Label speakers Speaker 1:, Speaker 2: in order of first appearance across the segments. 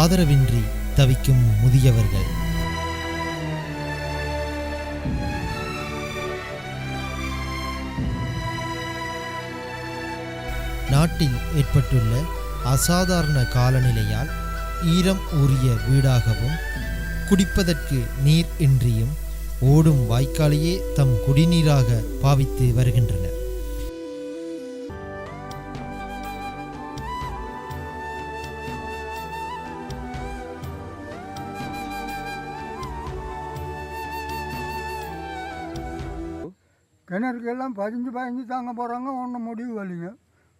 Speaker 1: ஆதரவின்றி தவிக்கும் முதியவர்கள். நாட்டில் ஏற்பட்டுள்ள அசாதாரண காலநிலையால் ஈரம் ஊறிய வீடாகவும் குடிப்பதற்கு நீர் இன்றியும் ஓடும் வாய்க்காலையே தம் குடிநீராக பாவித்து வருகின்றனர்
Speaker 2: கிணறுக்கெல்லாம் பதிஞ்சு பதிஞ்சு தாங்க போகிறாங்க ஒன்றும் முடிவு வரலைங்க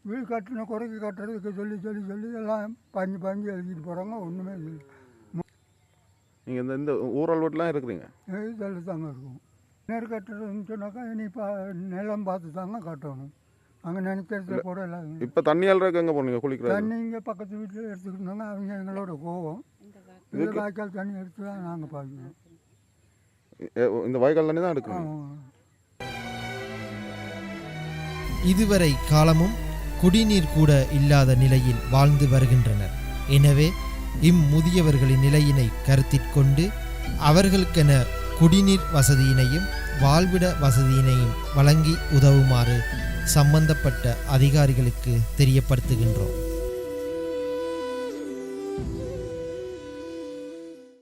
Speaker 2: வீடு கட்டின குறைக்கு கட்டுறதுக்கு சொல்லி சொல்லி சொல்லி எல்லாம் பதிஞ்சு பதிஞ்சு எழுதிட்டு போகிறாங்க ஒன்றுமே இல்லை.
Speaker 3: நீங்கள் இந்த இந்த ஊரல் வீட்டிலாம் இருக்கிறீங்க?
Speaker 2: இதில் தாங்க இருக்கும். கிணறு கட்டுறதுன்னு சொன்னாக்கா இனி இப்போ நிலம் பார்த்து தாங்க கட்டணும். அங்கே நினைக்கிறதுல கூட எல்லாம்
Speaker 3: இப்போ தண்ணியால் இருக்க எங்கே போனீங்க குளிக்கிறது.
Speaker 2: தண்ணி இங்கே பக்கத்து வீட்டில் எடுத்துக்கிட்டாங்க அவங்க எங்களோட கோவம் இது வாய்க்கால் தண்ணி எடுத்து தான் நாங்கள் பார்க்கணும்
Speaker 3: இந்த வாய்க்கால் தண்ணி தான் எடுக்கிறீங்க
Speaker 1: இதுவரை காலமும் குடிநீர் கூட இல்லாத நிலையில் வாழ்ந்து வருகின்றனர். எனவே இம்முதியவர்களின் நிலையினை கருத்திற்கொண்டு அவர்களுக்கென குடிநீர் வசதியினையும் வாழ்விட வசதியினையும் வழங்கி உதவுமாறு சம்பந்தப்பட்ட அதிகாரிகளுக்கு தெரியப்படுத்துகின்றோம்.